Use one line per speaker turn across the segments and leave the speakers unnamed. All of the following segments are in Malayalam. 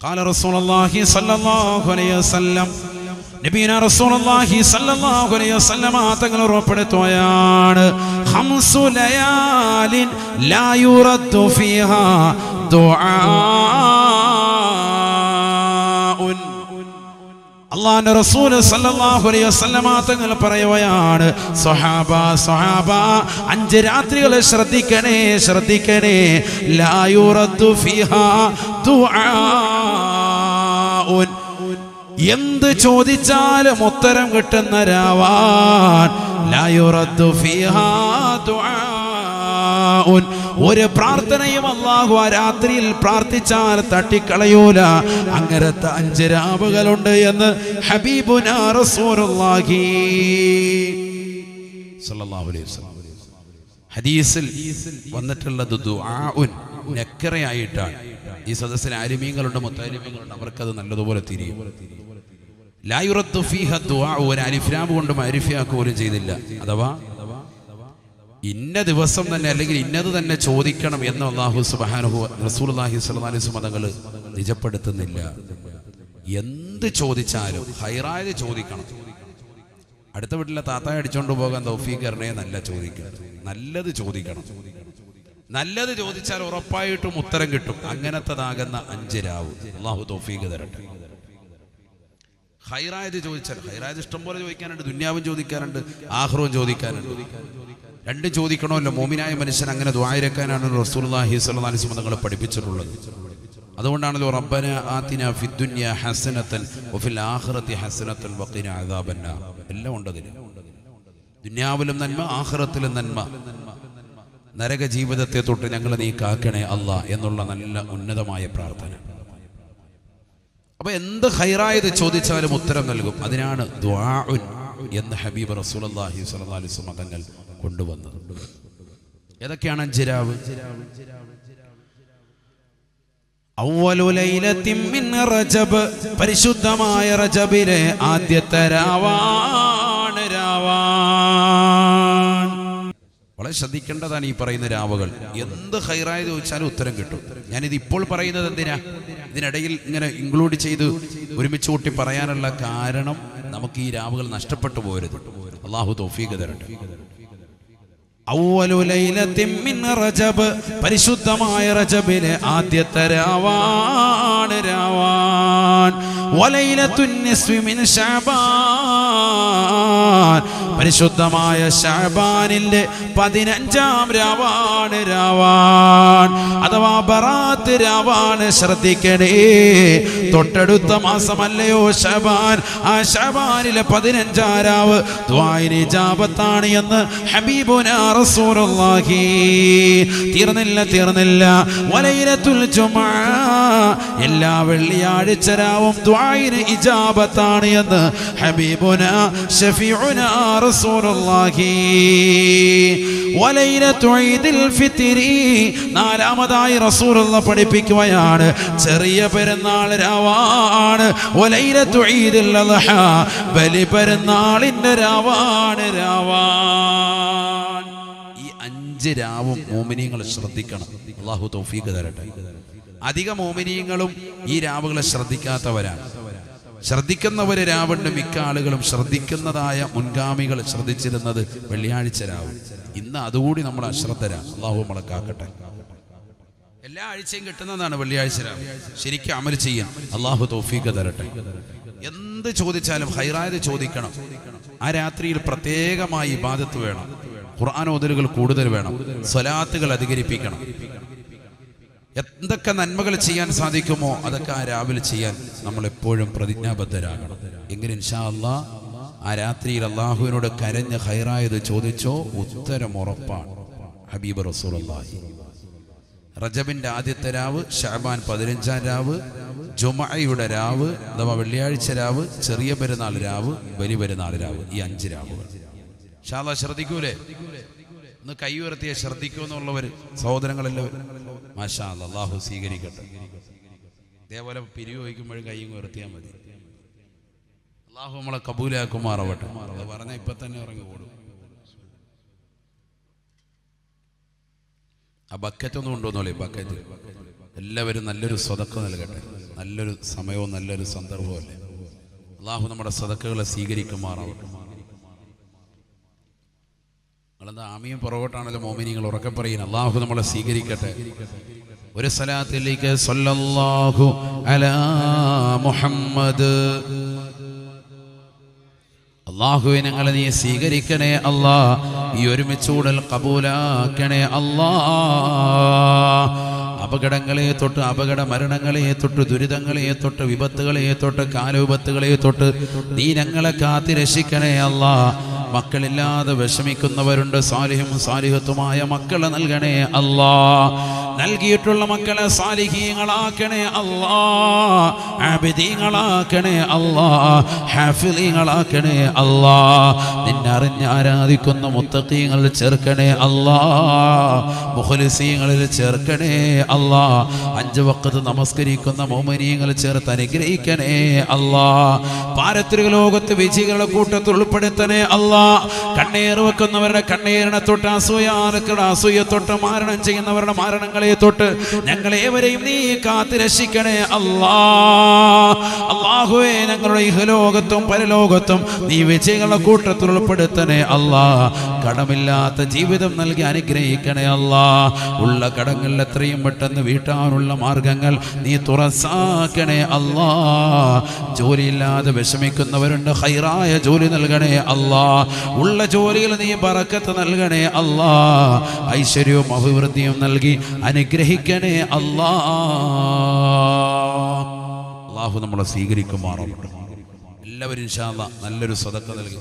قال رسول الله صلى الله عليه وسلم നബീന റസൂലുള്ളാഹി സ്വല്ലല്ലാഹു അലൈഹി വസല്ലമ തങ്ങൾ ഉറപ്പെടുത്തുകയാണ് ഖംസു ലയാലിൻ ലാ യുറദ്ദു ഫീഹാ ദുആഉൻ അള്ളാന്റെ റസൂൽ സല്ലല്ലാഹു അലൈഹി വസല്ലമ തങ്ങൾ പറയുകയാണ് സ്വഹാബ സ്വഹാബ അഞ്ച് രാത്രികൾ ശ്രദ്ധിക്കണേ ശ്രദ്ധിക്കണേ ലാ ഫീഹാ ദുആഉൻ എന്ത് ചോദിച്ചാലും ഉത്തരം കിട്ടുന്ന രാവാൻ ലാ ഫീഹാ ദുആഉൻ ഒരു പ്രാർത്ഥനയും അള്ളാഹു ആ രാത്രിയിൽ പ്രാർത്ഥിച്ചാൽ തട്ടിക്കളയൂല. അങ്ങനത്തെ അഞ്ച് രാവുകളുണ്ട് എന്ന് ഹബീബുന റസൂലുള്ളാഹി അലൈഹി വസല്ലം. ഹദീസിൽ വന്നിട്ടുള്ളത് ദുആഉൻ ഈ സദസ്സിൽ ആലിമീങ്ങളുണ്ട് മുത്താലിമീങ്ങളുണ്ട്. അവർക്കത് നല്ലതുപോലെ തിരിയും. ലായുറത്തു ഫീഹ ദുആ ഒരു അരിഫ്രാബ് കൊണ്ട് മരിഫിയാക്കുക പോലും ചെയ്തില്ല. അഥവാ ഇന്ന ദിവസം തന്നെ അല്ലെങ്കിൽ ഇന്നത് തന്നെ ചോദിക്കണം എന്ന് അള്ളാഹു സുബാനുഹു റസൂൽഹി സ്വലാലിസ് മതങ്ങൾ നിജപ്പെടുത്തുന്നില്ല. എന്ത് ചോദിച്ചാലും ഹൈറായത് ചോദിക്കണം. അടുത്ത വീട്ടിലെ താത്തായ അടിച്ചോണ്ട് പോകാൻ തൗഫീഖറിനെ നല്ല ചോദിക്കണം. നല്ലത് ചോദിക്കണം. നല്ലത് ചോദിച്ചാൽ ഉറപ്പായിട്ടും ഉത്തരം കിട്ടും. അങ്ങനത്തതാകുന്ന അഞ്ച് രാവ് അള്ളാഹു തൗഫീഖ് തരട്ടെ. ഹൈറായത് ചോദിച്ചാൽ ഹൈറായത് ഇഷ്ടം പോലെ ചോദിക്കാനുണ്ട് ദുന്യാവും ചോദിക്കാനുണ്ട് ആഹ്റവും ചോദിക്കാനുണ്ട്. രണ്ടും ചോദിക്കണമല്ലോ. മോമിനായ മനുഷ്യൻ അങ്ങനെ ദ്വായരക്കാനാണ് അലൈഹി വസല്ലം തങ്ങളെ പഠിപ്പിച്ചിട്ടുള്ളത്. അതുകൊണ്ടാണല്ലോ റബ്ബന ആത്തിന ഫിദ്ദുന്യ ഹസനത്തൻ വഫിൽ ആഖിറതി ഹസനത്തൻ വക്കീന ആദാബന്ന എല്ലാം ഉണ്ട് ദുന്യാവിലും നന്മ ആഹ്റത്തിലും നന്മ. നരക ജീവിതത്തെ തൊട്ട് ഞങ്ങൾ നീ കാക്കണേ അല്ല എന്നുള്ള നല്ല ഉന്നതമായ പ്രാർത്ഥന. അപ്പൊ എന്ത് ഹൈറായത് ചോദിച്ചാലും ഉത്തരം നൽകും. അതിനാണ് ദ്വാഉൻ എന്ന് ഹബീബ് റസൂലുള്ളാഹി സ്വല്ലല്ലാഹി അലൈഹി വസല്ലം തങ്ങൾ കൊണ്ടുവന്നത്. ഏതൊക്കെയാണ് അഞ്ചിരാവ്? റജബ് പരിശുദ്ധമായ റജബിലെ ആദ്യത്തെ രാവാണ് രാവാൻ. വളരെ ശ്രദ്ധിക്കേണ്ടതാണ് ഈ പറയുന്ന രാവുകൾ. എന്ത് ഹൈറായ ചോദിച്ചാലും ഉത്തരം കിട്ടും. ഞാനിത് ഇപ്പോൾ പറയുന്നത് എന്തിനാ? ഇതിനിടയിൽ ഇങ്ങനെ ഇൻക്ലൂഡ് ചെയ്ത് ഒരുമിച്ച് കൂട്ടി പറയാനുള്ള കാരണം നമുക്ക് ഈ രാവുകൾ നഷ്ടപ്പെട്ടു പോരുത്. അള്ളാഹു തൗഫീഖ് തരട്ടെ. റജബ് പരിശുദ്ധമായ റജബിലെ ആദ്യത്തെ രാവാണ് രാവാൻ. വലൈലത്തുൻ നിസ്ഫി മിൻ ശഅബാൻ പരിശുദ്ധമായ ശഅബാനിലെ പതിനഞ്ചാം രാവാണ് രാവാൻ. അഥവാ ബറാത്ത് രാവാണ് ശ്രദ്ധിക്കണേ. തൊട്ടടുത്ത മാസമല്ലയോ ഷബാൻ ആ ഷബാനിലെ പതിനഞ്ചാം രാവ് ദ്വായിനി ജാപത്താണ് എന്ന് ഹബീബുന റസൂലുള്ളാഹി. തീർന്നില്ല തീർന്നില്ല. വലയിലത്തുൽ ജുമാ. എല്ലാ വെള്ളിയാഴ്ച രാവും ദ്വായിന് ഇജാബത്താണ് എന്ന് ഹബീബുന ഷഫീഉന റസൂലുള്ളാഹി. വലയിലത്തു ഈദിൽ ഫിത്രി. നാലാമതായി റസൂലുള്ള പഠിപ്പിക്കുകയാണ്. ചെറിയ പെരുന്നാൾ രാവാണ്. വലയിലത്തു ഈദിൽ അദ്ഹ. ബലി പെരുന്നാളിന്റെ രാവാണ് രാവാൻ. ഈ അഞ്ച് രാവും മോമിനിയങ്ങൾ ശ്രദ്ധിക്കണം. അള്ളാഹു തൗഫീഖ് തരട്ടെ. അധിക മോമിനിയങ്ങളും ഈ രാവുകളെ ശ്രദ്ധിക്കാത്തവരാണ്. ശ്രദ്ധിക്കുന്നവര് രാവുണ്ട് മിക്ക ആളുകളും ശ്രദ്ധിക്കുന്നതായ മുൻഗാമികൾ ശ്രദ്ധിച്ചിരുന്നത് വെള്ളിയാഴ്ച രാവ്. ഇന്ന് അതുകൂടി നമ്മൾ അശ്രദ്ധരാ. അള്ളാഹു നമ്മളെ കാക്കട്ടെ. എല്ലാ ആഴ്ചയും കിട്ടുന്നതാണ് വെള്ളിയാഴ്ച രാവ്. ശരിക്കും അമൽ ചെയ്യാം അള്ളാഹു തോഫീക്ക് തരട്ടെ. എന്ത് ചോദിച്ചാലും ഹൈറായത് ചോദിക്കണം. ആ രാത്രിയിൽ പ്രത്യേകമായി ഇബാദത്ത് വേണം. ഖുർആൻ ഓതലുകൾ കൂടുതൽ വേണം. സ്വലാത്തുകൾ അധികരിപ്പിക്കണം. എന്തൊക്കെ നന്മകൾ ചെയ്യാൻ സാധിക്കുമോ അതൊക്കെ ആ രാവിലെ ചെയ്യാൻ നമ്മൾ എപ്പോഴും പ്രതിജ്ഞാബദ്ധരാകണം. എങ്ങനെ ഇൻഷാ അല്ലാ ആ രാത്രിയിൽ അള്ളാഹുവിനോട് കരഞ്ഞ് ഹൈറായത് ചോദിച്ചോ ഉത്തരം ഉറപ്പാണ്. ഹബീബ് റസൂലുള്ളാഹി. റജബിന്റെ ആദ്യത്തെ രാവ് ഷാബാൻ പതിനഞ്ചാം രാവ് ജുമയുടെ രാവ് അഥവാ വെള്ളിയാഴ്ച രാവ് ചെറിയ പെരുന്നാൾ രാവ് വലിയ പെരുന്നാൾ രാവ് ഈ അഞ്ച് രാവുകൾ. ഷാല ശ്രദ്ധിക്കൂലേ? ഒന്ന് കൈ ഉയർത്തിയ ശ്രദ്ധിക്കുമെന്നുള്ളവർ സഹോദരങ്ങളെല്ലാവരും. മാഷാ സ്വീകരിക്കട്ടെ. ഇതേപോലെ പിരിവ് വഹിക്കുമ്പോഴും കൈയും ഉയർത്തിയാൽ മതി. അള്ളാഹു നമ്മളെ കബൂലാക്കുമാറാവട്ടെ. അത് പറഞ്ഞ ഇപ്പൊ തന്നെ ഇറങ്ങി ഓടും. ആ ബക്കറ്റ് ഒന്നും കൊണ്ടുവന്നോളേ ബക്കറ്റ്. എല്ലാവരും നല്ലൊരു സ്വതക്ക നൽകട്ടെ. നല്ലൊരു സമയവും നല്ലൊരു സന്ദർഭവും അല്ലേ? അള്ളാഹു നമ്മുടെ സ്വതക്കുകളെ സ്വീകരിക്കുമാറാവട്ടെ. നിങ്ങളെന്താ ആമിയും പുറകോട്ടാണല്ലോ മോമിനിങ്ങൾ ഉറക്കം പറയുന്നത് അള്ളാഹു നമ്മളെ സ്വീകരിക്കട്ടെ. ഒരു സ്ഥലത്തിലേക്ക് സല്ലല്ലാഹു അലാ മുഹമ്മദ്. അള്ളാഹുവെ നീ സ്വീകരിക്കണേ അല്ലാ. ഈ ഒരുമിച്ചൂടൽ കബൂലാക്കണേ അല്ലാ. അപകടങ്ങളെ തൊട്ട് അപകട മരണങ്ങളെ തൊട്ട് ദുരിതങ്ങളെ തൊട്ട് വിപത്തുകളെ തൊട്ട് കാലവിപത്തുകളെ തൊട്ട് നീ ഞങ്ങളെ കാത്തി രക്ഷിക്കണേ അല്ലാ. മക്കളില്ലാതെ വിഷമിക്കുന്നവരുണ്ട് സാലിഹും സാലിഹത്തുമായ മക്കളെ നൽകണേ അല്ലാ നൽകിയിട്ടുള്ള മക്കളെ സാലിഹീങ്ങളാക്കണേ അല്ലാ ആബിദീങ്ങളാക്കണേ അല്ലാ ഹാഫിലീങ്ങളാക്കണേ അല്ലാ നിന്നെ അറിഞ്ഞ് ആരാധിക്കുന്ന മുത്തക്കീങ്ങൾ ചേർക്കണേ അല്ലാ മുഖലിസീങ്ങളിൽ ചേർക്കണേ അല്ലാ അഞ്ച് വക്കത്ത് നമസ്കരിക്കുന്ന മോമനീയങ്ങൾ ചേർത്ത് അനുഗ്രഹിക്കണേ അല്ലാ പാരത്രിക ലോകത്ത് വിജയികളുടെ കൂട്ടത്തിൽ ഉൾപ്പെടുത്തണേ അല്ലാ കണ്ണീർ വെക്കുന്നവരുടെ കണ്ണീരിനെ തൊട്ട് അസൂയ അസൂയാറുക്കളുടെ അസൂയ തൊട്ട് മാരണം ചെയ്യുന്നവരുടെ മാരണങ്ങളെ തൊട്ട് ഞങ്ങളേവരെയും നീ കാത്തു രക്ഷിക്കണേ അല്ലാ. അള്ളാഹുവേ ഞങ്ങളുടെ ഇഹലോകത്തും പരലോകത്തും നീ വിജയങ്ങളുടെ കൂട്ടത്തിൽ ഉൾപ്പെടുത്തണേ അല്ലാ. കടമില്ലാത്ത ജീവിതം നൽകി അനുഗ്രഹിക്കണേ അല്ലാ. ഉള്ള കടങ്ങളിൽ എത്രയും പെട്ടെന്ന് വീട്ടാനുള്ള മാർഗങ്ങൾ നീ തുറസാക്കണേ അല്ലാ. ജോലിയില്ലാതെ വിഷമിക്കുന്നവരുണ്ട് ഹൈറായ ജോലി നൽകണേ അല്ലാ. ഉള്ള ജോലിയിൽ നീ പറക്കത്ത് നൽകണേ അല്ലാ. ഐശ്വര്യവും അഭിവൃദ്ധിയും നൽകി അനുഗ്രഹിക്കണേ അല്ലാ. അള്ളാഹു നമ്മളെ സ്വീകരിക്കുമാറാവട്ടെ എല്ലാവരും ഇൻഷാല്ല നല്ലൊരു സ്വതക്ക നൽകി.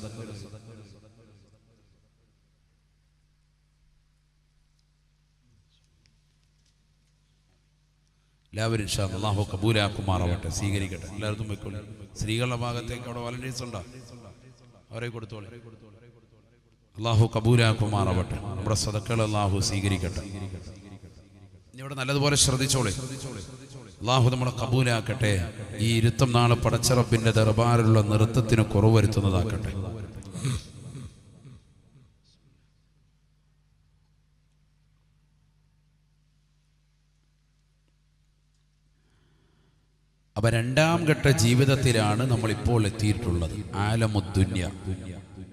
എല്ലാവരും അള്ളാഹു കബൂലാക്കുമാറാവട്ടെ സ്വീകരിക്കട്ടെ. എല്ലാവർക്കും വെക്കോളൂ സ്ത്രീകളുടെ ഭാഗത്തേക്ക് അവിടെ വാലന്റീസ് ഉണ്ടോ? അവരെ കൊടുത്തോളെ. അള്ളാഹു കബൂലാക്കുമാറാവട്ടെ. നമ്മുടെ സദക്കൾ അള്ളാഹു സ്വീകരിക്കട്ടെ. ഇവിടെ നല്ലതുപോലെ ശ്രദ്ധിച്ചോളെ. അള്ളാഹു നമ്മളെ കബൂലാക്കട്ടെ. ഈ ഇരുത്തം നാളെ പടച്ചറപ്പിന്റെ ദർബാറിലുള്ള നൃത്തത്തിന് കുറവ് വരുത്തുന്നതാക്കട്ടെ. അപ്പൊ രണ്ടാം ഘട്ട ജീവിതത്തിലാണ് നമ്മൾ ഇപ്പോൾ എത്തിയിട്ടുള്ളത്. ആലമുദ്ദുന്യ.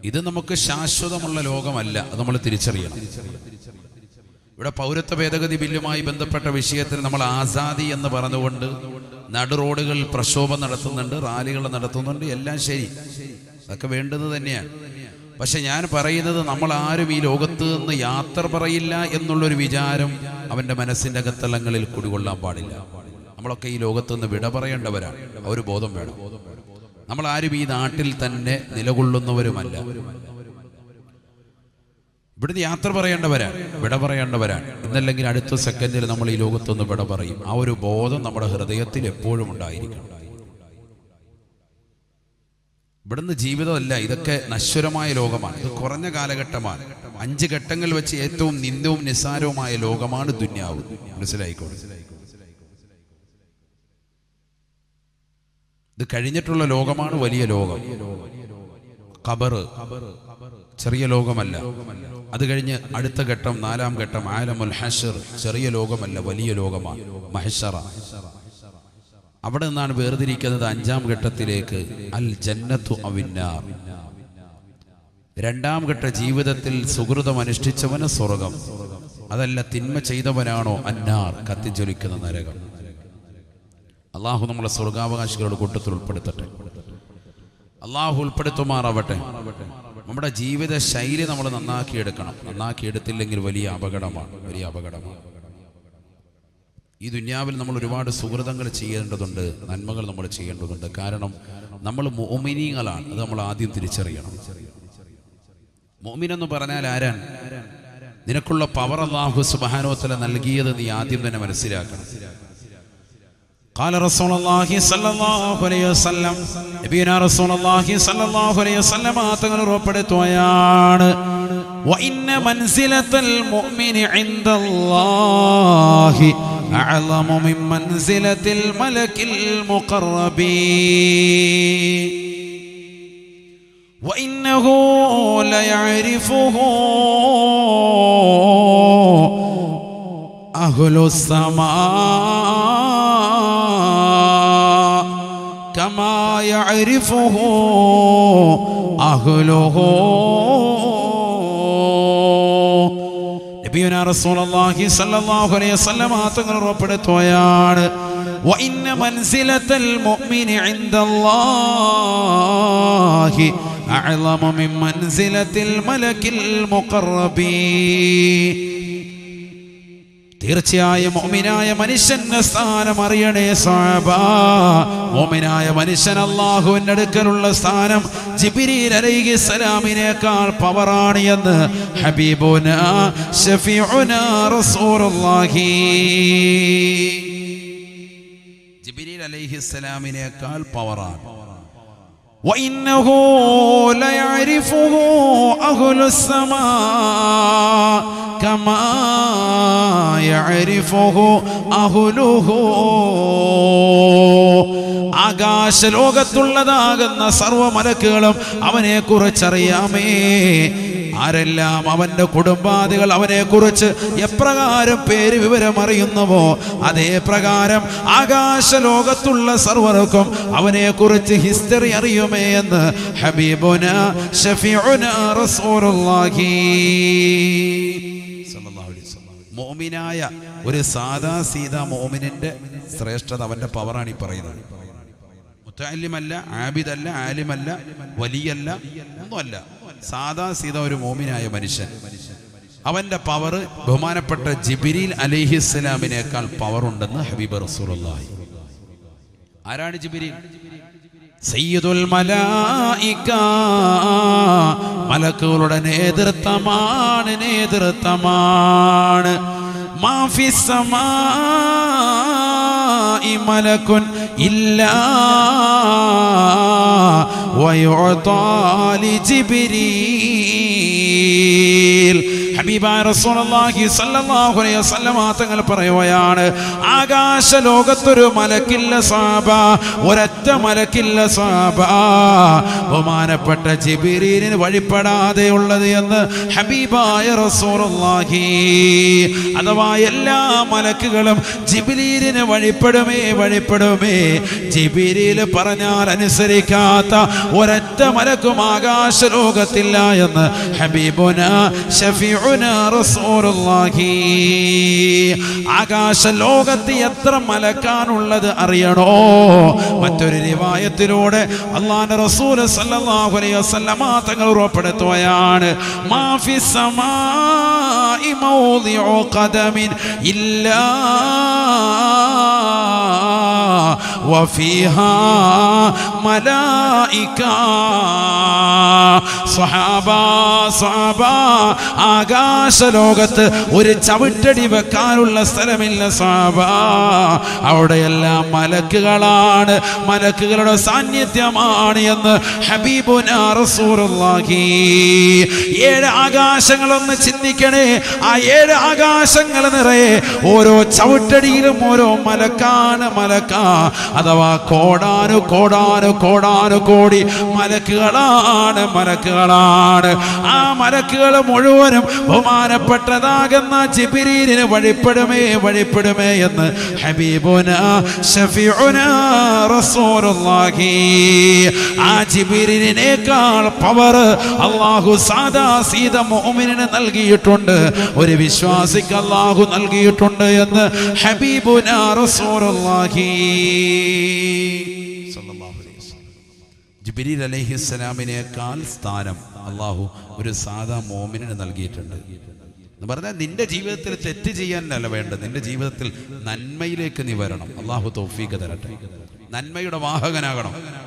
ഇത് നമുക്ക് ശാശ്വതമുള്ള ലോകമല്ല. അത് നമ്മൾ തിരിച്ചറിയണം. ഇവിടെ പൗരത്വ ഭേദഗതി ബില്ലുമായി ബന്ധപ്പെട്ട വിഷയത്തിൽ നമ്മൾ ആസാദി എന്ന് പറഞ്ഞുകൊണ്ട് നടു റോഡുകൾ പ്രക്ഷോഭം നടത്തുന്നുണ്ട് റാലികൾ നടത്തുന്നുണ്ട് എല്ലാം ശരി. അതൊക്കെ വേണ്ടത് തന്നെയാണ്. പക്ഷെ ഞാൻ പറയുന്നത് നമ്മൾ ആരും ഈ ലോകത്ത് നിന്ന് യാത്ര പറയില്ല എന്നുള്ളൊരു വിചാരം അവന്റെ മനസ്സിന്റെ അകത്തലങ്ങളിൽ കുടികൊള്ളാൻ പാടില്ല. നമ്മളൊക്കെ ഈ ലോകത്ത് നിന്ന് വിട പറയേണ്ടവരാണ്. ആ ഒരു ബോധം വേണം. നമ്മൾ ആരും ഈ നാട്ടിൽ തന്നെ നിലകൊള്ളുന്നവരുമല്ല. ഇവിടുന്ന് യാത്ര പറയേണ്ടവരാണ് വിട പറയേണ്ടവരാണ് എന്നല്ലെങ്കിൽ അടുത്ത സെക്കൻഡിൽ നമ്മൾ ഈ ലോകത്തൊന്ന് വിട പറയും. ആ ഒരു ബോധം നമ്മുടെ ഹൃദയത്തിൽ എപ്പോഴും ഉണ്ടായിരിക്കണം. ഇവിടുന്ന് ജീവിതമല്ല ഇതൊക്കെ നശ്വരമായ ലോകമാണ്. ഇത് കുറഞ്ഞ കാലഘട്ടമാണ്. അഞ്ച് ഘട്ടങ്ങൾ വെച്ച് ഏറ്റവും നിന്ദവും നിസ്സാരവുമായ ലോകമാണ് ദുന്യാവ്. മനസ്സിലായിക്കോട്ടെ ഇത് കഴിഞ്ഞിട്ടുള്ള ലോകമാണ് വലിയ ലോകം. ഖബറ്. ചെറിയ ലോകമല്ല. അത് കഴിഞ്ഞ് അടുത്ത ഘട്ടം നാലാം ഘട്ടം ആലമുൽ ഹഷർ ചെറിയ ലോകമല്ല വലിയ ലോകമാണ്. മഹഷറ. അവിടെ നിന്നാണ് വേർതിരിക്കുന്നത് അഞ്ചാം ഘട്ടത്തിലേക്ക്. അൽ ജന്നത്തു അവിന്നാർ. രണ്ടാം ഘട്ട ജീവിതത്തിൽ സുഹൃതം അനുഷ്ഠിച്ചവന് സ്വർഗം. അതല്ല തിന്മ ചെയ്തവനാണോ അന്നാർ കത്തിജ്വലിക്കുന്ന നരകം. അള്ളാഹു നമ്മളെ സ്വർഗാവകാശികളുടെ കൂട്ടത്തിൽ ഉൾപ്പെടുത്തട്ടെ. അള്ളാഹു ഉൾപ്പെടുത്തുമാറാവട്ടെ. നമ്മുടെ ജീവിത ശൈലി നമ്മൾ നന്നാക്കിയെടുക്കണം. നന്നാക്കിയെടുത്തില്ലെങ്കിൽ വലിയ അപകടമാണ്. വലിയ അപകടമാണ്. ഈ ദുന്യാവിൽ നമ്മൾ ഒരുപാട് സുഹൃതങ്ങൾ ചെയ്യേണ്ടതുണ്ട്. നന്മകൾ നമ്മൾ ചെയ്യേണ്ടതുണ്ട്. കാരണം നമ്മൾ മോമിനികളാണ്. അത് നമ്മൾ ആദ്യം തിരിച്ചറിയണം. മോമിൻ എന്ന് പറഞ്ഞാൽ ആരാൻ നിനക്കുള്ള പവർ അള്ളാഹു സുബാനോത്തല നൽകിയത് നീ ആദ്യം തന്നെ മനസ്സിലാക്കണം. قال رسول الله صلى الله عليه وسلم നബിയന رسول الله صلى الله عليه وسلم തങ്ങൾ ഉറപ്പെടുത്തുകയാണ് وإن منزلة المؤمن عند الله أعظم من منزلة الملك المقربين وإنه ليعرفه أهل السماء كما يعرفه أهله നബിയുന റസൂലുള്ളാഹി സ്വല്ലല്ലാഹു അലൈഹി വസല്ലമ തങ്ങൾ ഉറപ്പെടുത്തുകയാണ് وإن منزلة المؤمن عند الله أعظم من منزلة الملك المقربين തീർച്ചയായും മോമിനായ മനുഷ്യന്റെ സ്ഥാനം അറിയണേ സാബ. മോമിനായ മനുഷ്യൻ അള്ളാഹുവിന്റെ അടുക്കലുള്ള സ്ഥാനം ജിബിരിൽ അലൈഹിസ്സലാമിനേക്കാൾ പവറാണ് എന്ന് ഹബീബുന ഷഫീഉന ജിബിരിൽ അലൈഹിസ്സലാമിനേക്കാൾ പവറാണ്. وإنه ليعرفه أهل السماء كما يعرفه أهله ആകാശ ലോകത്തുള്ളതാകുന്ന സർവമലക്കുകളും അവനെ കുറിച്ചറിയാമേ ആരെല്ലാം അവന്റെ കുടുംബാദികൾ അവനെ കുറിച്ച് എപ്രകാരം പേര് വിവരം അറിയുന്നുവോ അതേ പ്രകാരം ആകാശ ലോകത്തുള്ള സർവർക്കും അവനെ കുറിച്ച് ഹിസ്റ്ററി അറിയുമേ എന്ന് ഹബീബുന ഷഫീഉന. മോമിനായ ഒരു സാദാ സീതാ മോമിനിന്റെ ശ്രേഷ്ഠത അവന്റെ പവറാണ് ഈ പറയുന്നത് മുത്തല്ലിമല്ല ആബിദല്ല ആലിമല്ല വലിയല്ല ഒന്നുമല്ല. സാദാ സീത ഒരു മോമിനായ മനുഷ്യൻ. അവന്റെ പവർ ബഹുമാനപ്പെട്ട ജിബിരിൽ അലിഹിസ്സലാമിനേക്കാൾ പവർ ഉണ്ടെന്ന് ഹബീബ് റസൂലുള്ളാഹി. ആരാണ് ജിബിരിൽ? സയ്യിദുൽ മലായിക. മലക്കുകളുടെ നേതൃത്വമാണ് നേതൃത്വമാണ്. മാഫി ഈ മലക്കുൻ إلا ويعطى لجبريل. തങ്ങൾ പറയുകയാണ് ആകാശ ലോകത്തൊരു മലക്കില്ല സാബ ഒരൊറ്റ മലക്കില്ല സാബ. ബഹുമാനപ്പെട്ട ജിബിരീലിന് വഴിപ്പെടാതെ ഉള്ളത് എന്ന് ഹബീബായ റസൂലുള്ളാഹി. അഥവാ എല്ലാ മലക്കുകളും ജിബിലീലിന് വഴിപ്പെടുമേ വഴിപ്പെടുമേ. ജിബിരിയിൽ പറഞ്ഞാൽ അനുസരിക്കാത്ത ഒരൊറ്റ മലക്കും ആകാശ ലോകത്തില്ല എന്ന് ഹബീബുന റസൂലുള്ളാഹി ആകാശ ലോകത്ത് എത്ര മലക്കാനുള്ളത് അറിയണോ? മറ്റൊരു റിവായത്തിലൂടെ അള്ളാന്റെ റസൂൽ സല്ലല്ലാഹു അലൈഹി വസല്ലമ തങ്ങൾ ഉറപ്പെടുത്തുകയാണ്. മാഫി സമാഇ മൗദിഉ ഖദമിൻ ഇല്ലാ വഫീഹാ മലായിക. സഹാബ സഹാബ ആകാ ആകാശ ലോകത്ത് ഒരു ചവിട്ടടി വെക്കാനുള്ള സ്ഥലമില്ല സാബ. അവിടെയെല്ലാം മലക്കുകളാണ്. മലക്കുകളുടെ സാന്നിധ്യമാണ് എന്ന് ഹബീബുന ഏഴ് ആകാശങ്ങളൊന്ന് ചിന്തിക്കണേ. ആ ഏഴ് ആകാശങ്ങൾ നിറയെ ഓരോ ചവിട്ടടിയിലും ഓരോ മലക്കാണ് മലക്ക. അഥവാ കോടാനു കോടാനു കോടാനു കോടി മലക്കുകളാണ് മലക്കുകളാണ്. ആ മലക്കുകൾ മുഴുവനും ബഹുമാനപ്പെട്ടതാകുന്ന ജിബിരീലിന് വഴിപ്പെടുമേ വഴിപ്പെടുമേ എന്ന് ഹബീബുന റസൂലുള്ളാഹി. ആ പവർ അള്ളാഹു സാദാ സീത മുഅ്മിനിന് നൽകിയിട്ടുണ്ട്. ഒരു വിശ്വാസിക്ക് അള്ളാഹു നൽകിയിട്ടുണ്ട് എന്ന് ഹബീബുന റസൂലുള്ളാഹി. ജിബ്രീൽ അലൈഹിസ്സലാമിനേക്കാൾ സ്ഥാനം അള്ളാഹു ഒരു സാധാ മോമിനിന് നൽകിയിട്ടുണ്ട്. എന്ന് പറഞ്ഞാൽ നിന്റെ ജീവിതത്തിൽ തെറ്റ് ചെയ്യാനല്ല വേണ്ടത്. നിന്റെ ജീവിതത്തിൽ നന്മയിലേക്ക് നീ വരണം. അള്ളാഹു തോഫീക്ക് തരട്ടെ. നന്മയുടെ വാഹകനാകണം.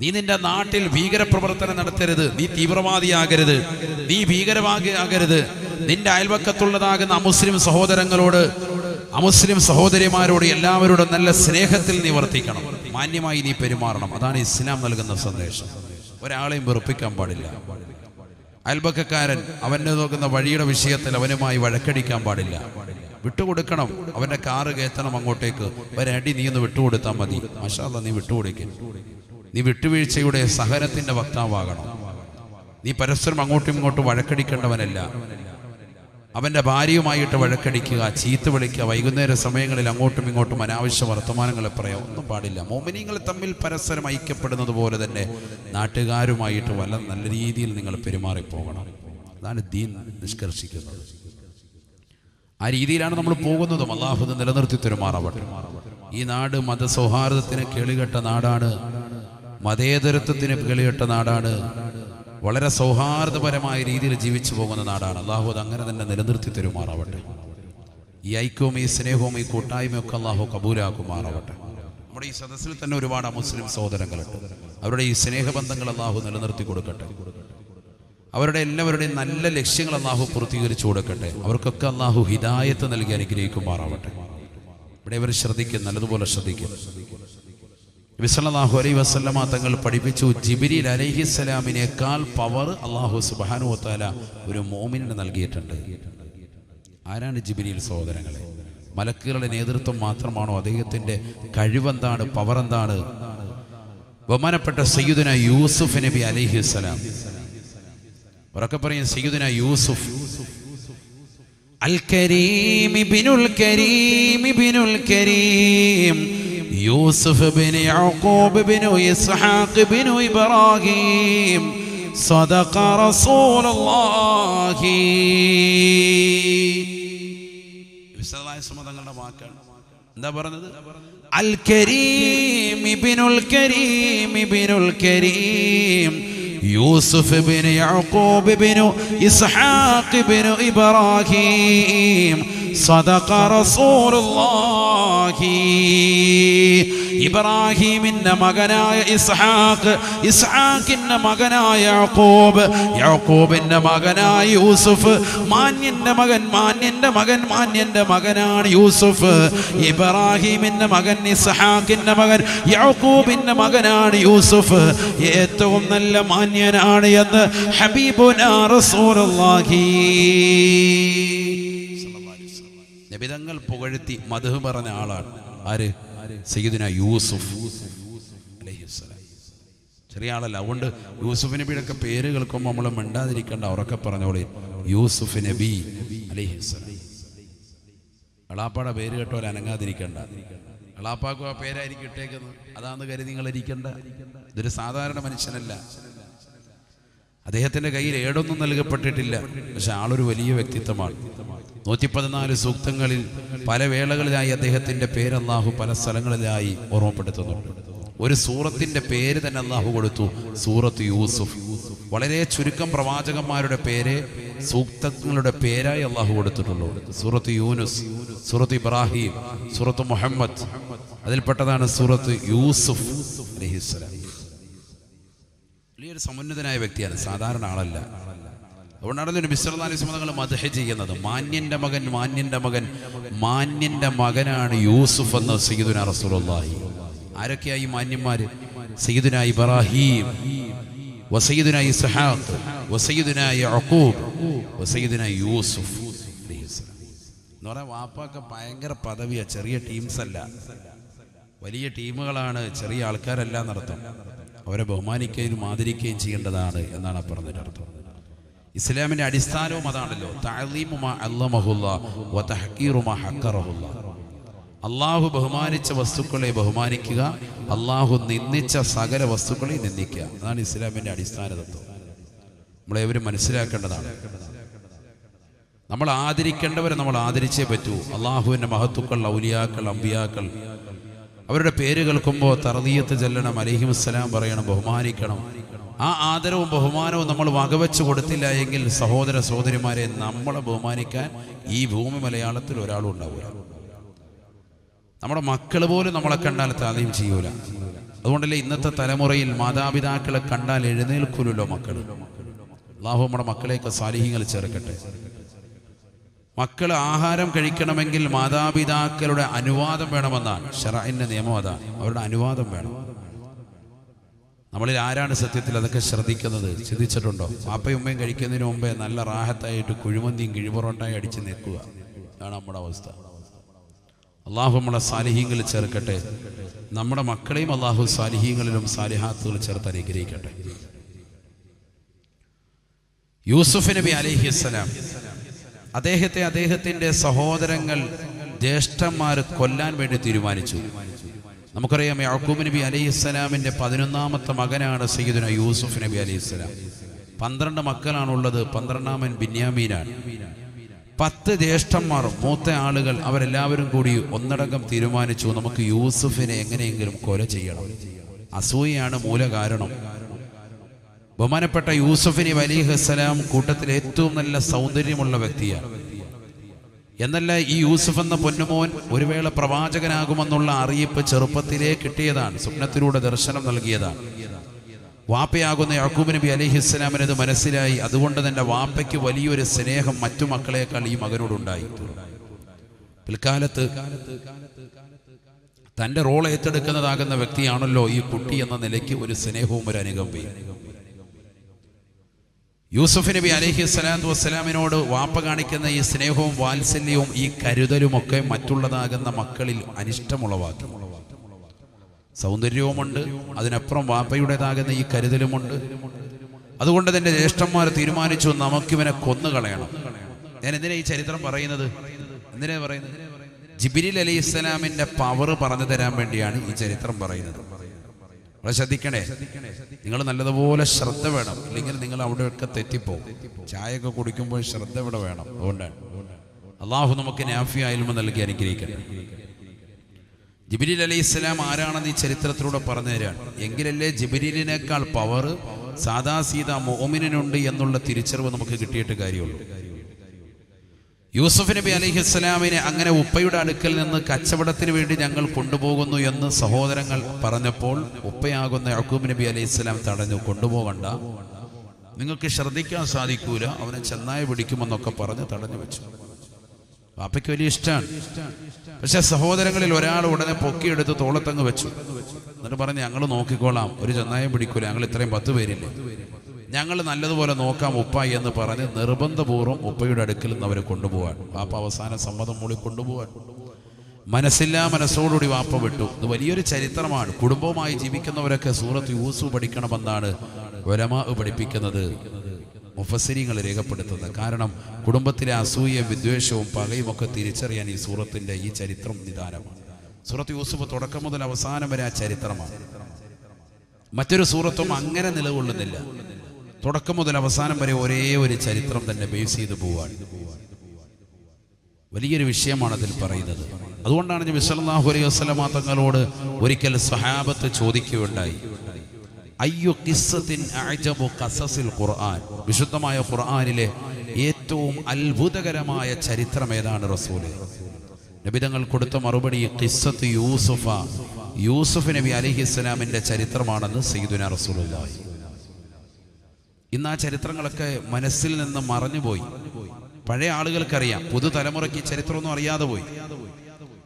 നീ നിന്റെ നാട്ടിൽ ഭീകരപ്രവർത്തനം നടത്തരുത്. നീ തീവ്രവാദിയാകരുത് നീ ഭീകരവാദിയാകരുത് നിന്റെ അയൽവക്കത്തുള്ളതാകുന്ന അമുസ്ലിം സഹോദരങ്ങളോട് അമുസ്ലിം സഹോദരിമാരോട് എല്ലാവരോടും നല്ല സ്നേഹത്തിൽ നീ വർത്തിക്കണം. മാന്യമായി നീ പെരുമാറണം. അതാണ് ഇസ്ലാം നൽകുന്ന സന്ദേശം. ഒരാളെയും വെറുപ്പിക്കാൻ പാടില്ല. അയൽപക്കക്കാരൻ അവനെ നോക്കുന്ന വഴിയുടെ വിഷയത്തിൽ അവനുമായി വഴക്കടിക്കാൻ പാടില്ല. വിട്ടുകൊടുക്കണം. അവന്റെ കാറ് കയറ്റണം അങ്ങോട്ടേക്ക്. ഒരടി നീ ഒന്ന് വിട്ടുകൊടുത്താൽ മതി. മഷാദ നീ വിട്ടുകൊടുക്കും. നീ വിട്ടുവീഴ്ചയുടെ സഹനത്തിന്റെ വക്താവാകണം. നീ പരസ്പരം അങ്ങോട്ടും ഇങ്ങോട്ടും വഴക്കടിക്കേണ്ടവനല്ല. അവന്റെ ഭാര്യയുമായിട്ട് വഴക്കടിക്കുക ചീത്ത വിളിക്കുക വൈകുന്നേര സമയങ്ങളിൽ അങ്ങോട്ടും ഇങ്ങോട്ടും അനാവശ്യ വർത്തമാനങ്ങൾ പറയാം. ഒന്നും പാടില്ല. മോമിനിങ്ങൾ തമ്മിൽ പരസ്പരം ഐക്യപ്പെടുന്നത് പോലെ തന്നെ നാട്ടുകാരുമായിട്ട് വല്ല നല്ല രീതിയിൽ നിങ്ങൾ പെരുമാറിപ്പോകണം. അതാണ് ദീൻ നിഷ്കർഷിക്കുന്നത്. ആ രീതിയിലാണ് നമ്മൾ പോകുന്നതും. അള്ളാഹു നിലനിർത്തി തെരുമാറാവട്ടെ ഈ നാട് മതസൗഹാർദ്ദത്തിന് കേളികെട്ട നാടാണ്. മതേതരത്വത്തിന് കേളികെട്ട നാടാണ്. വളരെ സൗഹാർദ്ദപരമായ രീതിയിൽ ജീവിച്ചു പോകുന്ന നാടാണ്. അള്ളാഹു അത് അങ്ങനെ തന്നെ നിലനിർത്തി തരുമാറാവട്ടെ. ഈ ഐക്യവും ഈ സ്നേഹവും ഈ കൂട്ടായ്മയൊക്കെ അള്ളാഹു കബൂലാക്കുമാറാവട്ടെ. നമ്മുടെ ഈ സദസ്സിൽ തന്നെ ഒരുപാട് മുസ്ലിം സഹോദരങ്ങളുണ്ട്. അവരുടെ ഈ സ്നേഹബന്ധങ്ങൾ അള്ളാഹു നിലനിർത്തി കൊടുക്കട്ടെ. അവരുടെ എല്ലാവരുടെയും നല്ല ലക്ഷ്യങ്ങൾ അള്ളാഹു പൂർത്തീകരിച്ചു കൊടുക്കട്ടെ. അവർക്കൊക്കെ അള്ളാഹു ഹിദായത്ത് നൽകി അനുഗ്രഹിക്കുമാറാവട്ടെ. ഇവിടെ ഇവർ ശ്രദ്ധിക്കും നല്ലതുപോലെ ശ്രദ്ധിക്കും. വിസലാഹു അലൈ വസ്ലമ തങ്ങൾ പഠിപ്പിച്ചു. ജിബിരിൽ അലൈഹിസ്സലാമിനേക്കാൾ പവർ അള്ളാഹു സുബാനു വത്താല ഒരു മോമിന് നൽകിയിട്ടുണ്ട്. ആരാണ് ജിബിരിൽ സഹോദരങ്ങളെ? മലക്കുകളുടെ നേതൃത്വം മാത്രമാണോ അദ്ദേഹത്തിന്റെ കഴിവെന്താണ് പവർ എന്താണ്? ബഹുമാനപ്പെട്ട സയ്യുദന യൂസുഫ് നബി അലൈഹിസ്സലാം ഉറക്കെ പറയും സയ്യുദന യൂസുഫ്. അൽ Kareem ബിനുൽ Kareem ബിനുൽ Kareem Yusuf bin Yaqub bin Ishaq bin Ibrahim صدق رسول الله തങ്ങളുടെ വാക്കാണ് എന്താ പറഞ്ഞത് അൽ കരീം ഇബ്നുൽ കരീം ഇബ്നുൽ Kareem Yusuf bin Yaqub bin Ishaq bin Ibrahim صدق رسول الله ഇബ്രാഹിമിന്റെ മകനായ ഇസ്ഹാഖ് ഇസ്ഹാഖിന്റെ മകനായ യാക്കൂബ് യാക്കൂബിന്റെ മകനായ യൂസുഫ് മാന്യന്റെ മകൻ മാന്യന്റെ മകൻ മാന്യന്റെ മകനാണ് യൂസുഫ് ഇബ്രാഹിമിന്റെ മകൻ ഇസ്ഹാഖിന്റെ മകൻ യാക്കൂബിന്റെ മകനാണ് യൂസുഫ് ഏറ്റവും നല്ല മാന്യനാണ് എന്ന് ഹബീബുന റസൂലുള്ളാഹി നബിതങ്ങൾ പുകഴ്ത്തി മധു പറഞ്ഞ ആളാണ്. ആര്? സയ്യിദിന യൂസുഫ് ചെറിയ ആളല്ല. അതുകൊണ്ട് യൂസുഫ് നബിയുടെ പേര് കേൾക്കുമ്പോൾ നമ്മൾ മിണ്ടാതിരിക്കേണ്ട. ഉറക്കെ പറഞ്ഞോളി. യൂസുഫ് നബി അലൈഹിസ്സലാം അളാപ്പാടെ പേര് കേട്ടോലെ അനങ്ങാതിരിക്കണ്ട. കളാപ്പാക്കും ആ പേരായിരിക്കും ഇട്ടേക്കുന്നത്. അതാന്ന് കരുതി നിങ്ങൾ ഇരിക്കണ്ട. ഇതൊരു സാധാരണ മനുഷ്യനല്ല. അദ്ദേഹത്തിന്റെ കയ്യിൽ ഏടൊന്നും നൽകപ്പെട്ടിട്ടില്ല. പക്ഷെ ആളൊരു വലിയ വ്യക്തിത്വമാണ്. നൂറ്റി പതിനാല് സൂക്തങ്ങളിൽ പല വേളകളിലായി അദ്ദേഹത്തിന്റെ പേര് അള്ളാഹു പല സ്ഥലങ്ങളിലായി ഓർമ്മപ്പെടുത്തുന്നുണ്ട്. ഒരു സൂറത്തിന്റെ പേര് തന്നെ അള്ളാഹു കൊടുത്തു സൂറത്ത് യൂസുഫ്. വളരെ ചുരുക്കം പ്രവാചകന്മാരുടെ പേര് സൂക്തങ്ങളുടെ പേരായി അള്ളാഹു കൊടുത്തിട്ടുള്ളൂ. സൂറത്ത് യൂനുസ് സൂറത്ത് ഇബ്രാഹിം സൂറത്ത് മുഹമ്മദ്. അതിൽപ്പെട്ടതാണ് സൂറത്ത് യൂസുഫ് അലഹിസ്സലാം. വലിയൊരു സമുന്നതനായ വ്യക്തിയാണ് സാധാരണ ആളല്ല. അതുകൊണ്ടാണ് ഒരു മിശ്രദാനി സമതങ്ങൾ മദഹ ചെയ്യുന്നത്. മാന്യന്റെ മകൻ മാന്യന്റെ മകൻ മാന്യന്റെ മകനാണ് യൂസുഫ് എന്ന് സയ്യിദുന റസൂലുള്ളാഹി. ആരൊക്കെയായി മാന്യന്മാര്? സയ്യിദുന ഇബ്രാഹിം വസയ്യിദുന ഇസ്ഹാഖ് വസയ്യിദുന യഅഖൂബ് വസയ്യിദുന യൂസുഫ്. എന്ന് പറയാൻ വാപ്പൊക്കെ ഭയങ്കര പദവിയാ. ചെറിയ ടീംസ് അല്ല. വലിയ ടീമുകളാണ്. ചെറിയ ആൾക്കാരെല്ലാം നടത്തും അവരെ ബഹുമാനിക്കുകയും ആദരിക്കുകയും ചെയ്യേണ്ടതാണ് എന്നാണ് പറഞ്ഞതിന്റെ അർത്ഥം. ഇസ്ലാമിന്റെ അടിസ്ഥാനവും അതാണല്ലോ. അള്ളാഹു ബഹുമാനിച്ച വസ്തുക്കളെ ബഹുമാനിക്കുക അള്ളാഹു നിന്ദിച്ച സകല വസ്തുക്കളെ നിന്ദിക്കുക. അതാണ് ഇസ്ലാമിന്റെ അടിസ്ഥാന തത്വം നമ്മളേവരും മനസ്സിലാക്കേണ്ടതാണ്. നമ്മൾ ആദരിക്കേണ്ടവരെ നമ്മൾ ആദരിച്ചേ പറ്റൂ. അള്ളാഹുവിന്റെ മഹത്തുക്കൾ ഔലിയാക്കൾ അമ്പിയാക്കൾ അവരുടെ പേര് കേൾക്കുമ്പോൾ തറദീയത്ത് ചെല്ലണം അലഹിമുസ്സലാം പറയണം ബഹുമാനിക്കണം. ആ ആദരവും ബഹുമാനവും നമ്മൾ വകവെച്ച് കൊടുത്തില്ല എങ്കിൽ സഹോദര സഹോദരിമാരെ നമ്മളെ ബഹുമാനിക്കാൻ ഈ ഭൂമി മലയാളത്തിൽ ഒരാളും ഉണ്ടാവില്ല നമ്മുടെ മക്കൾ പോലും നമ്മളെ കണ്ടാൽ താതയും ചെയ്യൂല. അതുകൊണ്ടല്ലേ ഇന്നത്തെ തലമുറയിൽ മാതാപിതാക്കളെ കണ്ടാൽ എഴുന്നേൽക്കൂലല്ലോ മക്കൾ അള്ളാഹു നമ്മുടെ മക്കളെയൊക്കെ സാലിഹ്യങ്ങൾ ചേർക്കട്ടെ. മക്കൾ ആഹാരം കഴിക്കണമെങ്കിൽ മാതാപിതാക്കളുടെ അനുവാദം വേണമെന്നാണ്. ഷറായിന്റെ നിയമം അതാണ് അവരുടെ അനുവാദം വേണം. നമ്മളിൽ ആരാണ് സത്യത്തിൽ അതൊക്കെ ശ്രദ്ധിക്കുന്നത്? ചിന്തിച്ചിട്ടുണ്ടോ? പാപ്പയും ഉമ്മയും കഴിക്കുന്നതിന് മുമ്പേ നല്ല റാഹത്തായിട്ട് കുഴിമന്തിയും കിഴിപൊറോട്ടായി അടിച്ച് നിൽക്കുക. ഇതാണ് നമ്മുടെ അവസ്ഥ. അള്ളാഹു നമ്മളെ സാലിഹ്യങ്ങളിൽ ചേർക്കട്ടെ. നമ്മുടെ മക്കളെയും അള്ളാഹു സാലിഹ്യങ്ങളിലും സാലിഹാത്തുകൾ ചേർത്ത് അനുഗ്രഹിക്കട്ടെ. യൂസുഫ് നബി അലൈഹിസ്സലാം അദ്ദേഹത്തെ അദ്ദേഹത്തിന്റെ സഹോദരങ്ങൾ ജ്യേഷ്ഠന്മാർ കൊല്ലാൻ വേണ്ടി തീരുമാനിച്ചു. നമുക്കറിയാം യാക്കൂബ് നബി അലൈഹി ഇസ്ലാമിന്റെ പതിനൊന്നാമത്തെ മകനാണ് സയ്യിദുന യൂസുഫ് നബി അലൈഹി ഇസ്ലാം പന്ത്രണ്ട് മക്കളാണുള്ളത് പന്ത്രണ്ടാമൻ ബിന്യാമീനാണ്. പത്ത് ജ്യേഷ്ഠന്മാർ മൂത്ത ആളുകൾ അവരെല്ലാവരും കൂടി ഒന്നടങ്കം തീരുമാനിച്ചു നമുക്ക് യൂസുഫിനെ എങ്ങനെയെങ്കിലും കൊല ചെയ്യണം. അസൂയയാണ് മൂലകാരണം. ബഹുമാനപ്പെട്ട യൂസഫ് നബി അലിഹ് സലാം. കൂട്ടത്തിൽ ഏറ്റവും നല്ല സൗന്ദര്യമുള്ള വ്യക്തിയാണ്. എന്നല്ല ഈ യൂസഫ് എന്ന പൊന്നുമോൻ ഒരു വേള പ്രവാചകനാകുമെന്നുള്ള അറിയിപ്പ് ചെറുപ്പത്തിലേ കിട്ടിയതാണ്. സ്വപ്നത്തിലൂടെ ദർശനം നൽകിയതാണ്. വാപ്പയാകുന്ന യാക്കൂബ് നബി അലിഹിസ്സലാമിന് അത് മനസ്സിലായി. അതുകൊണ്ട് തന്നെ വാപ്പയ്ക്ക് വലിയൊരു സ്നേഹം മറ്റു മക്കളെക്കാൾ ഈ മകനോടുണ്ടായി. പിൽക്കാലത്ത് തന്റെ റോൾ ഏറ്റെടുക്കുന്നതാകുന്ന വ്യക്തിയാണല്ലോ ഈ കുട്ടി എന്ന നിലയ്ക്ക് ഒരു സ്നേഹവും ഒരു അനുകമ്പയും. യൂസുഫ് നബി അലഹി സ്വലാത്തു വസ്സലാമിനോട് വാപ്പ കാണിക്കുന്ന ഈ സ്നേഹവും വാത്സല്യവും ഈ കരുതലുമൊക്കെ മറ്റുള്ളതാകുന്ന മക്കളിൽ അനിഷ്ടമുളവാക്കി. സൗന്ദര്യവുമുണ്ട് അതിനപ്പുറം വാപ്പയുടേതാകുന്ന ഈ കരുതലുമുണ്ട്. അതുകൊണ്ട് തന്നെ ജ്യേഷ്ഠന്മാർ തീരുമാനിച്ചു നമുക്കിവനെ കൊന്നുകളയണം ഞാൻ എന്തിനാ ഈ ചരിത്രം പറയുന്നത്? എന്തിനാ പറയുന്നത്? ജിബിരിൽ അലി ഇസ്ലാമിന്റെ പവർ പറഞ്ഞു തരാൻ വേണ്ടിയാണ് ഈ ചരിത്രം പറയുന്നത്. വളരെ ശ്രദ്ധിക്കണേ. നിങ്ങൾ നല്ലതുപോലെ ശ്രദ്ധ വേണം. അല്ലെങ്കിൽ നിങ്ങൾ അവിടെയൊക്കെ തെറ്റിപ്പോവും. ചായയൊക്കെ കുടിക്കുമ്പോൾ ശ്രദ്ധ ഇവിടെ വേണം. അതുകൊണ്ടാണ് അള്ളാഹു നമുക്ക് നാഫിയായാലും നൽകി അനുഗ്രഹിക്കട്ടെ. ജിബിരിൽ അലൈഹി ഇസ്ലാം ആരാണെന്ന് ഈ ചരിത്രത്തിലൂടെ പറഞ്ഞു തരാണ് എങ്കിലല്ലേ ജിബിരിലിനേക്കാൾ പവർ സാദാ സീത മോമിനുണ്ട് എന്നുള്ള തിരിച്ചറിവ് നമുക്ക് കിട്ടിയിട്ട് കാര്യമുള്ളൂ. യൂസുഫ് നബി അലൈഹിസ്സലാമിനെ അങ്ങനെ ഉപ്പയുടെ അടുക്കൽ നിന്ന് കച്ചവടത്തിന് വേണ്ടി ഞങ്ങൾ കൊണ്ടുപോകുന്നു എന്ന് സഹോദരങ്ങൾ പറഞ്ഞപ്പോൾ ഉപ്പയാകുന്ന അക്കൂബ് നബി അലൈഹിസ്സലാം തടഞ്ഞു കൊണ്ടുപോകണ്ട നിങ്ങൾക്ക് ശ്രദ്ധിക്കാൻ സാധിക്കൂല. അവനെ ചെന്നായി പിടിക്കുമെന്നൊക്കെ പറഞ്ഞ് തടഞ്ഞു വെച്ചു. പാപ്പയ്ക്ക് വലിയ ഇഷ്ടമാണ് പക്ഷെ സഹോദരങ്ങളിൽ ഒരാൾ ഉടനെ പൊക്കിയെടുത്ത് തോളത്തങ്ങ് വെച്ചു. എന്നിട്ട് പറഞ്ഞ് ഞങ്ങൾ നോക്കിക്കോളാം. ഒരു ചെന്നായം പിടിക്കൂല. ഞങ്ങൾ ഇത്രയും പത്ത് പേരില്ലേ? ഞങ്ങൾ നല്ലതുപോലെ നോക്കാം ഉപ്പ എന്ന് പറഞ്ഞ് നിർബന്ധപൂർവം ഉപ്പയുടെ അടുക്കിൽ നിന്ന് അവരെ കൊണ്ടുപോകാൻ വാപ്പ അവസാന സമ്മതം മൂളി കൊണ്ടുപോകാൻ മനസ്സില്ലാ മനസ്സോടുകൂടി വാപ്പ വിട്ടു. ഇത് വലിയൊരു ചരിത്രമാണ്. കുടുംബവുമായി ജീവിക്കുന്നവരൊക്കെ സൂറത്ത് യൂസു പഠിക്കണമെന്നാണ് ഒരമാ പഠിപ്പിക്കുന്നത്. മുഫസരിങ്ങൾ രേഖപ്പെടുത്തുന്നത്. കാരണം കുടുംബത്തിലെ അസൂയയും വിദ്വേഷവും പകയും ഒക്കെ തിരിച്ചറിയാൻ ഈ സൂറത്തിന്റെ ഈ ചരിത്രം നിദാനമാണ്. സൂറത്ത് യൂസുഫ് തുടക്കം മുതൽ അവസാനം വരെ ആ ചരിത്രമാണ്. മറ്റൊരു സൂറത്തും അങ്ങനെ നിലകൊള്ളുന്നില്ല. തുടക്കം മുതൽ അവസാനം വരെ ഒരേ ഒരു ചരിത്രം തന്നെ ബേസ് ചെയ്ത് പോവാണ്. വലിയൊരു വിഷയമാണ് അതിൽ പറയുന്നത്. അതുകൊണ്ടാണ് ഞാൻ വിസലാഹു അലൈഹി വസ്ലമാ തങ്ങളോട് ഒരിക്കൽ സഹാബത്ത് ചോദിക്കുകയുണ്ടായി. അയ്യോ കിസ്സത്തിൻ അഅജബു കസസിൽ ഖുർആൻ? വിശുദ്ധമായ ഖുർആനിലെ ഏറ്റവും അത്ഭുതകരമായ ചരിത്രം ഏതാണ് റസൂൽ? നബിതങ്ങൾ കൊടുത്ത മറുപടി കിസ്സത്ത് യൂസുഫ. യൂസുഫ് നബി അലിഹിസ്സലാമിന്റെ ചരിത്രമാണെന്ന് സയ്യിദുന റസൂലുള്ളാഹി. ഇന്ന് ആ ചരിത്രങ്ങളൊക്കെ മനസ്സിൽ നിന്ന് മറഞ്ഞുപോയി. പഴയ ആളുകൾക്കറിയാം പുതുതലമുറയ്ക്ക് ചരിത്രമൊന്നും അറിയാതെ പോയി.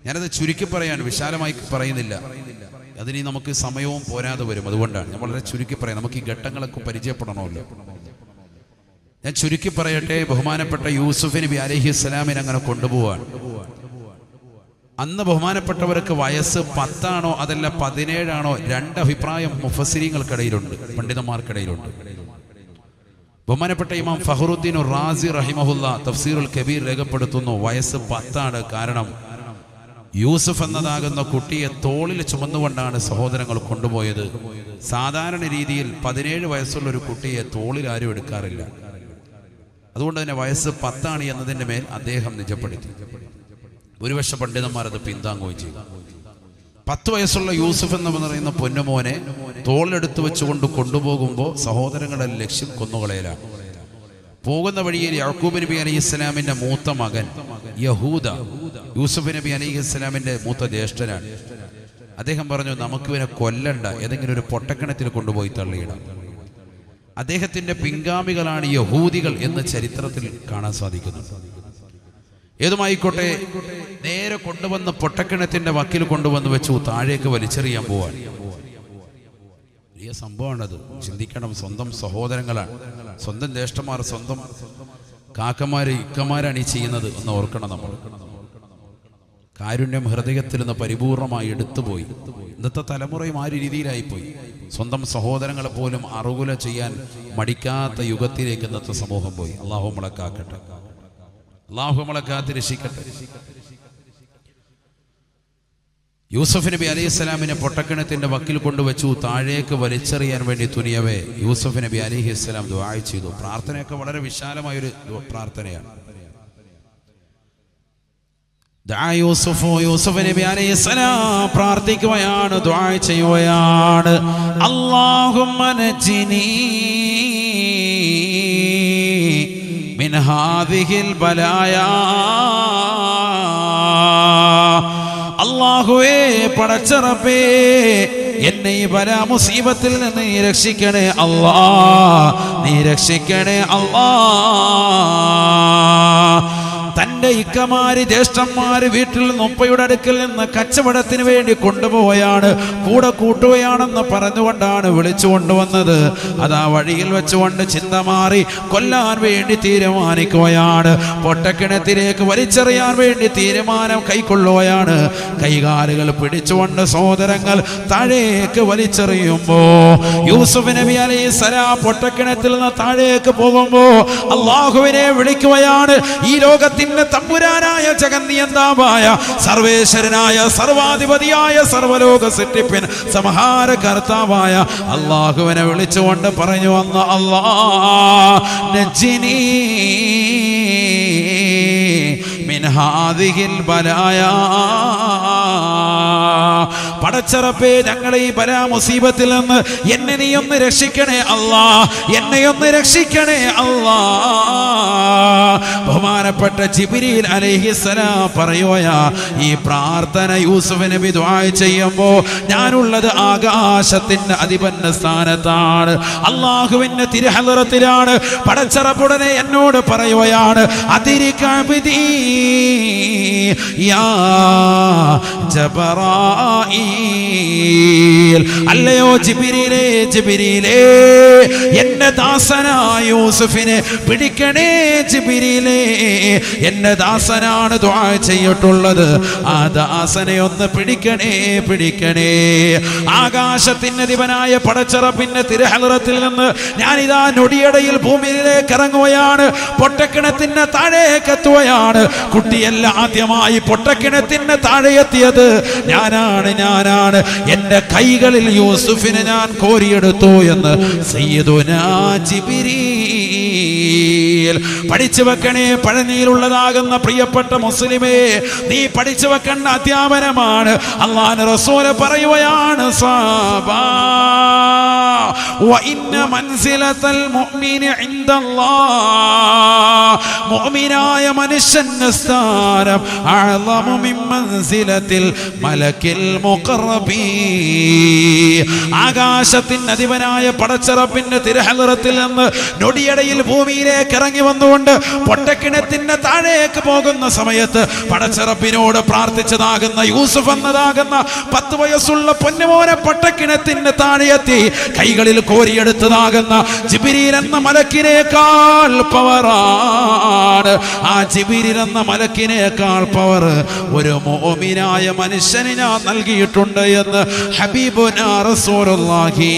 ഞാനത് ചുരുക്കി പറയാണ് വിശാലമായി പറയുന്നില്ല. അതിനി നമുക്ക് സമയവും പോരാതെ വരും. അതുകൊണ്ടാണ് ഞാൻ വളരെ ചുരുക്കി പറയാം. നമുക്ക് ഈ ഘട്ടങ്ങളൊക്കെ പരിചയപ്പെടണമല്ലോ. ഞാൻ ചുരുക്കി പറയട്ടെ ബഹുമാനപ്പെട്ട യൂസുഫ് നബി അലഹി ഇസ്ലാമിനെ അങ്ങനെ കൊണ്ടുപോവാൻ അന്ന് ബഹുമാനപ്പെട്ടവർക്ക് വയസ്സ് പത്താണോ അതല്ല പതിനേഴാണോ രണ്ട് അഭിപ്രായം മുഫസിരിങ്ങൾക്കിടയിലുണ്ട് പണ്ഡിതന്മാർക്കിടയിലുണ്ട്. ബഹുമാനപ്പെട്ട ഇമാം ഫഹറുദ്ദീൻ റാസി റഹിമഹുല്ല തഫ്സീറുൽ കബീർ രേഖപ്പെടുത്തുന്നു വയസ്സ് പത്താണ് കാരണം. യൂസഫ് എന്നതാകുന്ന കുട്ടിയെ തോളിൽ ചുമന്നുകൊണ്ടാണ് സഹോദരങ്ങൾ കൊണ്ടുപോയത്. സാധാരണ രീതിയിൽ പതിനേഴ് വയസ്സുള്ള ഒരു കുട്ടിയെ തോളിൽ ആരും എടുക്കാറില്ല. അതുകൊണ്ട് തന്നെ വയസ്സ് പത്താണ് എന്നതിന്റെ മേൽ അദ്ദേഹം നിജപ്പെടുത്തി. ഭൂരിപക്ഷ പണ്ഡിതന്മാർ അത് പിന്താങ്ങുകയും ചെയ്തു. പത്ത് വയസ്സുള്ള യൂസുഫ് എന്ന് പറയുന്ന പൊന്നുമോനെ തോളിലെടുത്ത് വെച്ചുകൊണ്ട് കൊണ്ടുപോകുമ്പോൾ സഹോദരങ്ങളെ ലക്ഷ്യം കൊന്നുകളയിലാണ് പോകുന്ന വഴിയിൽ യാക്കൂബ് നബി അലൈഹി ഇസ്ലാമിന്റെ മൂത്ത മകൻ യഹൂദ. യൂസുഫ് നബി അലൈഹി ഇസ്ലാമിന്റെ മൂത്ത ജ്യേഷ്ഠനാണ്. അദ്ദേഹം പറഞ്ഞു നമുക്ക് ഇവനെ കൊല്ലണ്ട. ഏതെങ്കിലും ഒരു പൊട്ടക്കിണത്തിൽ കൊണ്ടുപോയി തള്ളിയിടാം. അദ്ദേഹത്തിന്റെ പിൻഗാമികളാണ് യഹൂദികൾ എന്ന് ചരിത്രത്തിൽ കാണാൻ സാധിക്കുന്നു. ഏതുമായിക്കോട്ടെ നേരെ കൊണ്ടുവന്ന് പൊട്ടക്കിണത്തിന്റെ വക്കിൽ കൊണ്ടുവന്ന് വെച്ചു താഴേക്ക് വലിച്ചെറിയാൻ പോവാൻ. വലിയ സംഭവമാണത്. ചിന്തിക്കണം സ്വന്തം സഹോദരങ്ങളാണ്. സ്വന്തം ജ്യേഷ്ഠന്മാർ സ്വന്തം കാക്കമാര് ഇക്കമാരാണ് ഈ ചെയ്യുന്നത് എന്ന് ഓർക്കണം നമ്മൾ. കാരുണ്യം ഹൃദയത്തിൽ നിന്ന് പരിപൂർണമായി എടുത്തുപോയി. ഇന്നത്തെ തലമുറയും ആ രീതിയിലായിപ്പോയി. സ്വന്തം സഹോദരങ്ങളെ പോലും അറുകുല ചെയ്യാൻ മടിക്കാത്ത യുഗത്തിലേക്ക് ഇന്നത്തെ സമൂഹം പോയി. അള്ളാഹു മുളക്കാക്കട്ടെ അള്ളാഹു നമ്മളെ കാത്തിരക്ഷിക്കട്ടെ. യൂസഫ് നബി അലൈഹി സ്വലാമിനെ പൊട്ടക്കിണത്തിന്റെ വക്കിൽ കൊണ്ടുവച്ചു താഴേക്ക് വലിച്ചെറിയാൻ വേണ്ടി തുനിയവേ യൂസഫ് നബി അലൈഹി സ്വലാം ദുആ ചെയ്തു. പ്രാർത്ഥനയൊക്കെ വളരെ വിശാലമായൊരു പ്രാർത്ഥനയാണ്. യൂസുഫ് യൂസുഫ് നബി അലൈഹി സ്വലാം പ്രാർത്ഥിക്കുകയാണ് ദുആ ചെയ്യുകയാണ്. അല്ലാഹുമ്മ നജ്ജിനി മിൻ هذه البلايا അള്ളാഹുവേ പടച്ചറപ്പേ എന്നെ ഈ പല മുസീബത്തിൽ നിന്ന് നീ രക്ഷിക്കണേ അള്ളാ നീ രക്ഷിക്കണേ അല്ലാ. തന്റെ ഇക്കമാര് ജ്യേഷ്ഠന്മാര് വീട്ടിൽ നിന്ന് ഉപ്പയുടെ അടുക്കൽ നിന്ന് കച്ചവടത്തിന് വേണ്ടി കൊണ്ടുപോവുകയാണ്. കൂടെ കൂട്ടുകയാണെന്ന് പറഞ്ഞുകൊണ്ടാണ് വിളിച്ചു കൊണ്ടുവന്നത്. അതാ വഴിയിൽ വെച്ചുകൊണ്ട് ചിന്ത മാറി കൊല്ലാൻ വേണ്ടി തീരുമാനിക്കുകയാണ്. പൊട്ടക്കിണത്തിലേക്ക് വലിച്ചെറിയാൻ വേണ്ടി തീരുമാനം കൈക്കൊള്ളുകയാണ്. കൈകാലുകൾ പിടിച്ചുകൊണ്ട് സഹോദരങ്ങൾ താഴേക്ക് വലിച്ചെറിയുമ്പോ യൂസുഫ് നബി അലൈഹി സലാം പൊട്ടക്കിണത്തിൽ നിന്ന് താഴേക്ക് പോകുമ്പോ അള്ളാഹുവിനെ വിളിക്കുകയാണ്. ഈ ലോകത്തിന്റെ തമ്പുരാനായ ജഗന്നിയന്താവായ സർവേശ്വരനായ സർവാധിപതിയായ സർവലോക സൃഷ്ടിപ്പിൻ സമഹാര കർത്താവായ അള്ളാഹുവിനെ വിളിച്ചുകൊണ്ട് പറഞ്ഞു വന്ന അല്ലാ നജ്ജിനീ മിൻ ഹാദിഹിൽ ബലായാ. പടച്ചറപ്പേ ഞങ്ങളെ ഈ പരാമുസീബത്തിൽ നിന്ന് എന്നെ നീ ഒന്ന് രക്ഷിക്കണേ അല്ലാ. എന്നെ ഒന്ന് രക്ഷിക്കണേ അല്ലാ. ബഹുമാനപ്പെട്ട ജിബിരിയിൽ അലൈഹിസ്സലാം പറയുകയാ ഈ പ്രാർത്ഥന യൂസുഫ് നബി ദുആ ചെയ്യുമ്പോ ഞാനുള്ളത് ആകാശത്തിന്റെ അധിപന്ന സ്ഥാനത്താണ്. അള്ളാഹുവിന്റെ തിരുഹലറത്തിലാണ് പടച്ചറപ്പുടനെ എന്നോട് പറയുകയാണ് അതിരിക്കബിദീ യാ ജബറായീൽ അല്ലയോ ജിബിരിലേ ജിബിരിയിലേ എന്റെ ദാസനായ യൂസുഫിനെ പിടിക്കണേ ജിബിരിലേ എന്റെ ദാസനാണ് ദുആ ചെയ്തിട്ടുള്ളത്. ആ ദാസനെ ഒന്ന് പിടിക്കണേ പിടിക്കണേ. ആകാശത്തിന്റെ ദിവനായ പിന്നെ തിരഹലറത്തിൽ നിന്ന് ഞാൻ ഇതാ നൊടിയടയിൽ ഭൂമിയിലേക്ക് ഇറങ്ങുകയാണ്. പൊട്ടക്കിണത്തിന്റെ താഴേക്ക് എത്തുകയാണ്. കുട്ടിയല്ല ആദ്യമായി പൊട്ടക്കിണത്തിന്റെ താഴെ എത്തിയത്. ഞാനാണ് ഞാനാണ്. എന്റെ കൈകളിൽ യൂസുഫിനെ ഞാൻ കോരിയെടുത്തു എന്ന് സയ്യിദുനാ പഠിച്ചു വെക്കണേ പഴനിയിലുള്ളതാകുന്ന പ്രിയപ്പെട്ട മുസ്ലിമേ നീ പഠിച്ചു വെക്കേണ്ട അധ്യാപനമാണ് അള്ളാഹ് റസൂല് പറയുകയാണ് സാബാ وإن منزلة المؤمن عند الله മുഅ്മിനായ മനുഷ്യന്റെ സ്ഥാനം അഅളമു മിൻ മൻസിലത്തിൽ മലക്കിൽ മുഖറബീ ആകാശത്തിന്റെ അധിപനായ പടച്ചറപ്പിന്റെ തിരുഹലറത്തിൽ നിന്ന് നൊടിയടയിൽ ഭൂമിയിലേക്ക് ഇറങ്ങി വന്നുകൊണ്ട് പൊട്ടക്കിണത്തിന്റെ താഴേക്ക് പോകുന്ന സമയത്ത് പടച്ചിറപ്പിനോട് പ്രാർത്ഥിച്ചതാകുന്ന യൂസുഫ് എന്നതാകുന്ന പത്ത് വയസ്സുള്ള പൊന്നുമോനെ പൊട്ടക്കിണത്തിന്റെ താഴെയെത്തി കൈകളിൽ കോരിയെടുത്തതാകുന്ന ജിബിരീൻ എന്ന മലക്കിനേക്കാൾ പവറാണ് ആ ജിബിരിൽ എന്ന മലക്കിനേക്കാൾ പവർ ഒരു മോമിനായ മനുഷ്യന് ഞാൻ നൽകിയിട്ടുണ്ട് എന്ന് ഹബീബുനാ റസൂലുള്ളാഹി.